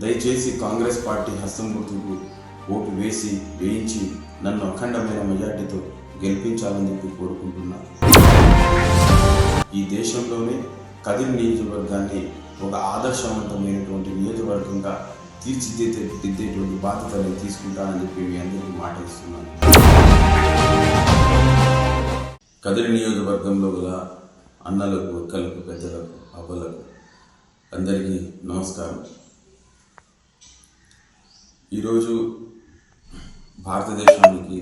దయచేసి కాంగ్రెస్ పార్టీ హస్తం గుర్తుకు ఓటు వేసి వేయించి నన్ను అఖండమైన మెజార్టీతో గెలిపించాలని చెప్పి కోరుకుంటున్నాను ఈ దేశంలోనే కదిరి నియోజకవర్గాన్ని ఒక ఆదర్శవంతమైనటువంటి నియోజకవర్గంగా తీర్చిదిద్దే దిద్దేటువంటి బాధ్యత నేను తీసుకుంటానని చెప్పి మీ అందరికీ మాట ఇస్తున్నాను. కదిరి నియోజకవర్గంలో గల అన్నలకు అక్కలకు పెద్దలకు అవ్వలకు అందరికీ నమస్కారం. ఈరోజు భారతదేశానికి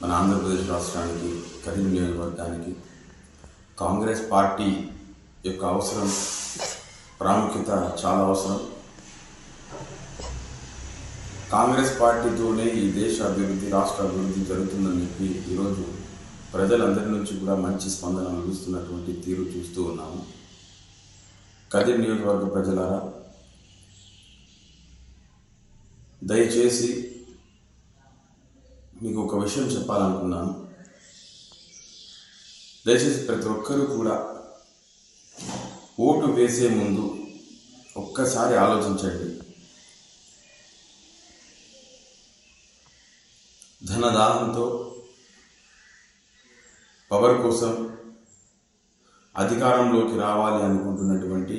మన ఆంధ్రప్రదేశ్ రాష్ట్రానికి కరీం నియోజకవర్గానికి కాంగ్రెస్ పార్టీ యొక్క అవసరం ప్రాముఖ్యత చాలా అవసరం. కాంగ్రెస్ పార్టీతోనే ఈ దేశ అభివృద్ధి రాష్ట్ర అభివృద్ధి జరుగుతుందని చెప్పి ఈరోజు ప్రజలందరి నుంచి కూడా మంచి స్పందన లభిస్తున్నటువంటి తీరు చూస్తూ ఉన్నాము. కదిరి నియోజకవర్గ ప్రజలారా దయచేసి మీకు ఒక విషయం చెప్పాలనుకున్నాను. దయచేసి ప్రతి ఒక్కరూ కూడా ఓటు వేసే ముందు ఒక్కసారి ఆలోచించండి. ధనదాహంతో పవర్ కోసం అధికారంలోకి రావాలి అనుకుంటున్నటువంటి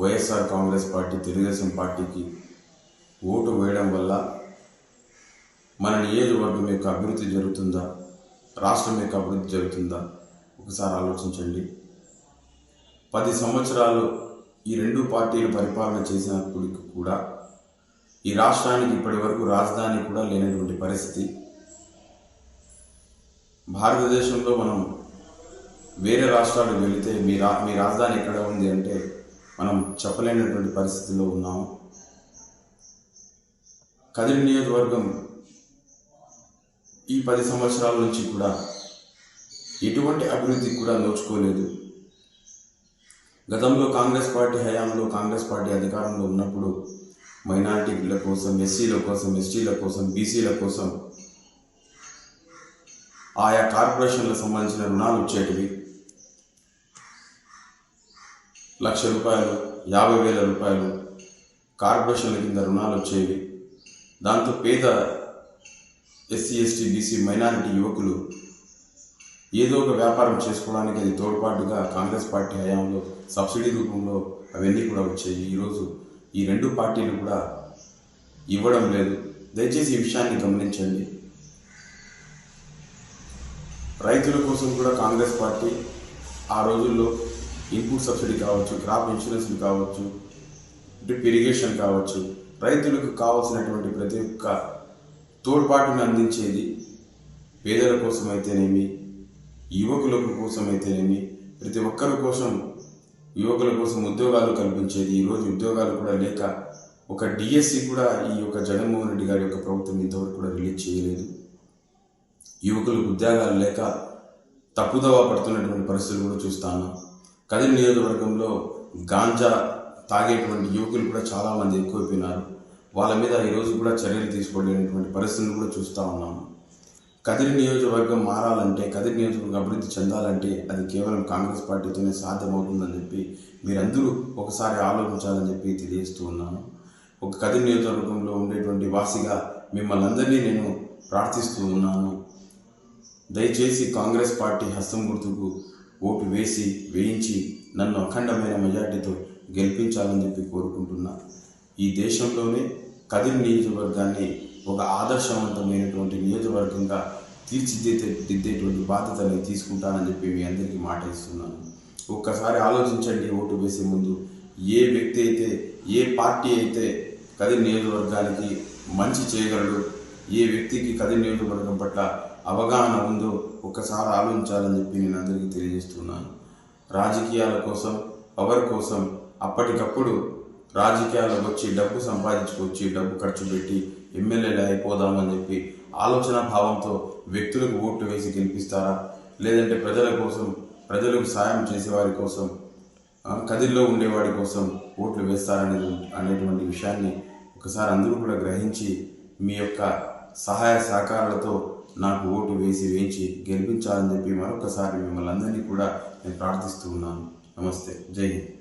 వైఎస్ఆర్ కాంగ్రెస్ పార్టీ తెలుగుదేశం పార్టీకి ఓటు వేయడం వల్ల మన నియోజకవర్గం యొక్క అభివృద్ధి జరుగుతుందా? రాష్ట్రం యొక్క అభివృద్ధి జరుగుతుందా? ఒకసారి ఆలోచించండి. పది సంవత్సరాలు ఈ రెండు పార్టీలు పరిపాలన చేసినప్పటికి కూడా ఈ రాష్ట్రానికి ఇప్పటి వరకు రాజధాని కూడా లేనటువంటి పరిస్థితి. భారతదేశంలో మనం వేరే రాష్ట్రాలకు వెళితే మీ రా మీ రాజధాని ఎక్కడ ఉంది అంటే మనం చెప్పలేనటువంటి పరిస్థితిలో ఉన్నాము. కదిరి నియోజకవర్గం ఈ పది సంవత్సరాల నుంచి కూడా ఎటువంటి అభివృద్ధికి కూడా నోచుకోలేదు. గతంలో కాంగ్రెస్ పార్టీ హయాంలో కాంగ్రెస్ పార్టీ అధికారంలో ఉన్నప్పుడు మైనారిటీల కోసం ఎస్సీల కోసం ఎస్టీల కోసం బీసీల కోసం ఆయా కార్పొరేషన్లకు సంబంధించిన రుణాలు వచ్చేటివి. లక్ష రూపాయలు యాభై వేల రూపాయలు కార్పొరేషన్ల కింద రుణాలు వచ్చేవి. దాంతో పేద ఎస్సీ ఎస్టీ బీసీ మైనారిటీ యువకులు ఏదో ఒక వ్యాపారం చేసుకోవడానికి అది తోడ్పాటుగా కాంగ్రెస్ పార్టీ హయాంలో సబ్సిడీ రూపంలో అవన్నీ కూడా వచ్చాయి. ఈరోజు ఈ రెండు పార్టీలు కూడా ఇవ్వడం లేదు. దయచేసి ఈ విషయాన్ని గమనించండి. రైతుల కోసం కూడా కాంగ్రెస్ పార్టీ ఆ రోజుల్లో ఇన్పుట్ సబ్సిడీ కావచ్చు క్రాప్ ఇన్సూరెన్స్ కావచ్చు డ్రిప్ ఇరిగేషన్ కావచ్చు రైతులకు కావాల్సినటువంటి ప్రతి ఒక్క తోడ్పాటును అందించేది పేదల కోసం అయితేనేమి యువకుల కోసం అయితేనేమి ప్రతి ఒక్కరి కోసం యువకుల కోసం ఉద్యోగాలు కల్పించేది. ఈరోజు ఉద్యోగాలు కూడా లేక ఒక డిఎస్సి కూడా ఈ యొక్క జగన్మోహన్ రెడ్డి గారి యొక్క ప్రభుత్వం ఇంతవరకు కూడా రిలీజ్ చేయలేదు. యువకులకు ఉద్యోగాలు లేక తప్పుదోవ పడుతున్నటువంటి పరిస్థితులు కూడా చూస్తాను కదిరి నియోజకవర్గంలో గాంజా తాగేటువంటి యువకులు కూడా చాలామంది ఎక్కువైపోయినారు. వాళ్ళ మీద ఈరోజు కూడా చర్యలు తీసుకోలేనటువంటి పరిస్థితులు కూడా చూస్తూ ఉన్నాము కదిరి నియోజకవర్గం మారాలంటే కదిరి నియోజకవర్గం అభివృద్ధి చెందాలంటే అది కేవలం కాంగ్రెస్ పార్టీతోనే సాధ్యమవుతుందని చెప్పి మీరందరూ ఒకసారి ఆలోచించాలని చెప్పి తెలియజేస్తూ ఉన్నాను. ఒక కదిరి నియోజకవర్గంలో ఉండేటువంటి వాసిగా మిమ్మల్ని అందరినీ నేను ప్రార్థిస్తూ ఉన్నాను. దయచేసి కాంగ్రెస్ పార్టీ హస్తం గుర్తుకు ఓటు వేసి వేయించి నన్ను అఖండమైన మెజార్టీతో గెలిపించాలని చెప్పి కోరుకుంటున్నా. ఈ దేశంలోనే కదిరి నియోజకవర్గాన్ని ఒక ఆదర్శవంతమైనటువంటి నియోజకవర్గంగా తీర్చిదిద్దే దిద్దేటువంటి బాధ్యత నేను తీసుకుంటానని చెప్పి మీ అందరికీ మాట ఇస్తున్నాను. ఒక్కసారి ఆలోచించండి ఓటు వేసే ముందు ఏ వ్యక్తి అయితే ఏ పార్టీ అయితే కదిరి నియోజకవర్గానికి మంచి చేయగలడు ఏ వ్యక్తికి కదిరి నియోజకవర్గం పట్ల అవగాహన ఉందో ఒక్కసారి ఆలోచించాలని చెప్పి నేను అందరికీ తెలియజేస్తున్నాను. రాజకీయాల కోసం పవర్ కోసం అప్పటికప్పుడు రాజకీయాలకు వచ్చి డబ్బు సంపాదించుకొచ్చి డబ్బు ఖర్చు పెట్టి ఎమ్మెల్యేలు అయిపోదామని చెప్పి ఆలోచన భావంతో వ్యక్తులకు ఓట్లు వేసి గెలిపిస్తారా? లేదంటే ప్రజల కోసం ప్రజలకు సాయం చేసేవారి కోసం ఆ, కదిల్లో ఉండేవాడి కోసం ఓట్లు వేస్తారనేది అనేటువంటి విషయాన్ని ఒకసారి అందరూ కూడా గ్రహించి మీ యొక్క సహాయ సహకారాలతో నాకు ఓటు వేసి వేయించి గెలిపించాలని చెప్పి మరొకసారి మిమ్మల్ని అందరినీ కూడా నేను ప్రార్థిస్తూ ఉన్నాను. నమస్తే. జై హింద్.